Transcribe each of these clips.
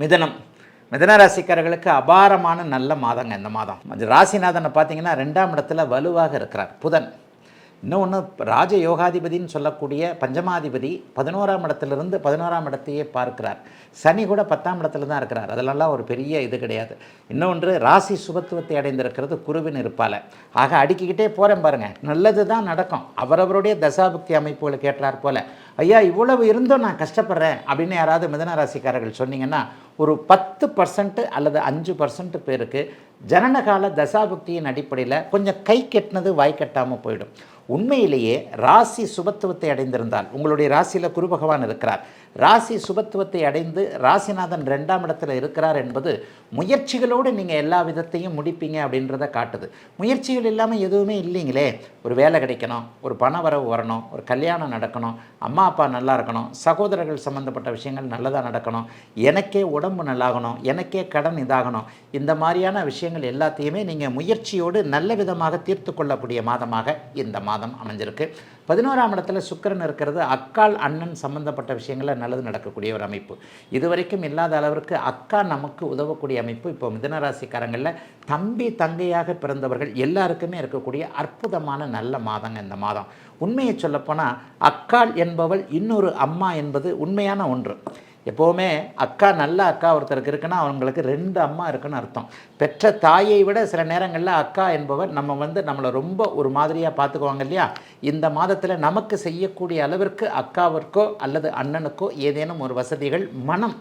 மிதனம். மிதன ராசிக்காரர்களுக்கு அபாரமான நல்ல மாதங்க இந்த மாதம். ராசிநாதனை பார்த்தீங்கன்னா ரெண்டாம் இடத்துல வலுவாக இருக்கிறார் புதன். இன்னொன்று ராஜ யோகாதிபதின்னு சொல்லக்கூடிய பஞ்சமாதிபதி பதினோராம் இடத்துலேருந்து பதினோராம் இடத்தையே பார்க்கிறார். சனி கூட பத்தாம் இடத்துல தான் இருக்கிறார். அதிலெல்லாம் ஒரு பெரிய இது கிடையாது. இன்னொன்று ராசி சுபத்துவத்தை அடைந்திருக்கிறது குருவின் இருப்பால். ஆக அடுக்கிக்கிட்டே போகிறேன் பாருங்கள் நல்லது தான் நடக்கும். அவரவருடைய தசாபக்தி அமைப்புகளுக்கு ஏற்றார் போல. ஐயா இவ்வளவு இருந்தும் நான் கஷ்டப்படுறேன் அப்படின்னு யாராவது மிதனராசிக்காரர்கள் சொன்னீங்கன்னா ஒரு பத்து பர்சன்ட் அல்லது அஞ்சு பர்சன்ட் பேருக்கு ஜனனகால தசாபுக்தியின் அடிப்படையில் கொஞ்சம் கை கெட்டினது வாய் கட்டாமல் போயிடும். உண்மையிலேயே ராசி சுபத்துவத்தை அடைந்திருந்தால் உங்களுடைய ராசியில் குரு பகவான் இருக்கிறார். ராசி சுபத்துவத்தை அடைந்து ராசிநாதன் ரெண்டாம் இடத்துல இருக்கிறார் என்பது முயற்சிகளோடு நீங்கள் எல்லா விதத்தையும் முடிப்பீங்க அப்படின்றத காட்டுது. முயற்சிகள் இல்லாமல் எதுவுமே இல்லைங்களே. ஒரு வேலை கிடைக்கணும் ஒரு பண வரவு வரணும் ஒரு கல்யாணம் நடக்கணும் அம்மா அப்பா நல்லா இருக்கணும் சகோதரர்கள் சம்மந்தப்பட்ட விஷயங்கள் நல்லதாக நடக்கணும் எனக்கே உடம்பு நல்லாகணும் எனக்கே கடன் இதாகணும் இந்த மாதிரியான விஷயங்கள் எல்லாத்தையுமே நீங்கள் முயற்சியோடு நல்ல விதமாக தீர்த்து கொள்ளக்கூடிய மாதமாக இந்த மாதம் மாதம் அமைஞ்சிருக்கு. பதினோராம் இடத்துல சுக்கிரன் இருக்கிறது அக்கால் அண்ணன் சம்பந்தப்பட்ட விஷயங்களில் நல்லது நடக்கக்கூடிய ஒரு அமைப்பு. இதுவரைக்கும் இல்லாத அளவிற்கு அக்கா நமக்கு உதவக்கூடிய அமைப்பு இப்போ மிதனராசிக்காரங்களில் தம்பி தங்கையாக பிறந்தவர்கள் எல்லாருக்குமே இருக்கக்கூடிய அற்புதமான நல்ல மாதங்க இந்த மாதம். உண்மையை சொல்லப்போனால் அக்காள் என்பவள் இன்னொரு அம்மா என்பது உண்மையான ஒன்று. எப்போவுமே அக்கா நல்ல அக்கா ஒருத்தருக்கு இருக்குன்னா அவங்களுக்கு ரெண்டு அம்மா இருக்குன்னு அர்த்தம். பெற்ற தாயை விட சில நேரங்களில் அக்கா என்பவர் நம்ம வந்து நம்மளை ரொம்ப ஒரு மாதிரியாக பார்த்துக்குவாங்க இல்லையா? இந்த மாதத்தில் நமக்கு செய்யக்கூடிய அளவிற்கு அக்காவிற்கோ அல்லது அண்ணனுக்கோ ஏதேனும் ஒரு வசதிகள் மனம்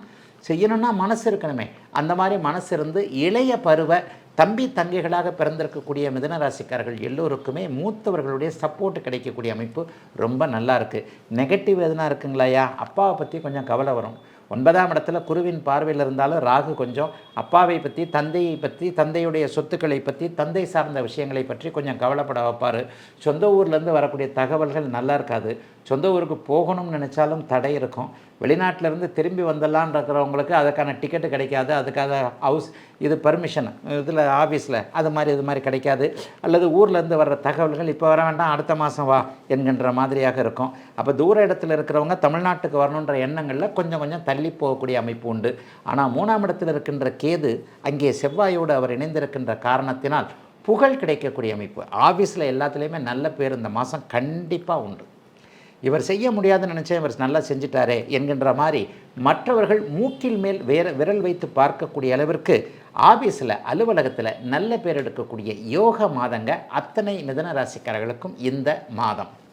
செய்யணும்னா மனசு இருக்கணுமே. அந்த மாதிரி மனசு இருந்து இளைய பருவ தம்பி தங்கைகளாக பிறந்திருக்கக்கூடிய மிதன ராசிக்காரர்கள் எல்லோருக்குமே மூத்தவர்களுடைய சப்போர்ட் கிடைக்கக்கூடிய அமைப்பு ரொம்ப நல்லா இருக்குது நெகட்டிவ் எதுனா இருக்குங்களாயா அப்பாவை பற்றி கொஞ்சம் கவலை வரும். ஒன்பதாம் இடத்துல குருவின் பார்வையில் இருந்தாலும் ராகு கொஞ்சம் அப்பாவை பற்றி தந்தையை பற்றி தந்தையுடைய சொத்துக்களை பற்றி தந்தை சார்ந்த விஷயங்களை பற்றி கொஞ்சம் கவலைப்பட வைப்பார். சொந்த ஊர்லேருந்து வரக்கூடிய தகவல்கள் நல்லா இருக்காது. சொந்த ஊருக்கு போகணும்னு நினச்சாலும் தடை இருக்கும். வெளிநாட்டிலேருந்து திரும்பி வந்துடலான் இருக்கிறவங்களுக்கு அதுக்கான டிக்கெட்டு கிடைக்காது. அதுக்காக ஹவுஸ் இது பர்மிஷன் இதில் ஆஃபீஸில் அது மாதிரி இது மாதிரி கிடைக்காது. அல்லது ஊர்லேருந்து வர்ற தகவல்கள் இப்போ வர வேண்டாம் அடுத்த மாதம் வா என்கின்ற மாதிரியாக இருக்கும். அப்போ தூர இடத்துல இருக்கிறவங்க தமிழ்நாட்டுக்கு வரணுன்ற எண்ணங்களில் கொஞ்சம் கொஞ்சம் தள்ளி போகக்கூடிய அமைப்பு உண்டு. ஆனால் மூணாம் இடத்தில் இருக்கின்ற கேது அங்கே செவ்வாயோடு அவர் இணைந்திருக்கின்ற காரணத்தினால் புகழ் கிடைக்கக்கூடிய அமைப்பு. ஆஃபீஸில் எல்லாத்துலேயுமே நல்ல பேர் இந்த மாதம் கண்டிப்பாக உண்டு. இவர் செய்ய முடியாதுன்னு நினச்சேன் இவர் நல்லா செஞ்சிட்டாரே என்கின்ற மாதிரி மற்றவர்கள் மூக்கில் மேல் வேற விரல் வைத்து பார்க்கக்கூடிய அளவிற்கு ஆஃபீஸில் அலுவலகத்தில் நல்ல பேர் எடுக்கக்கூடிய யோக மாதங்க அத்தனை மிதன ராசிக்காரர்களுக்கும் இந்த மாதம்.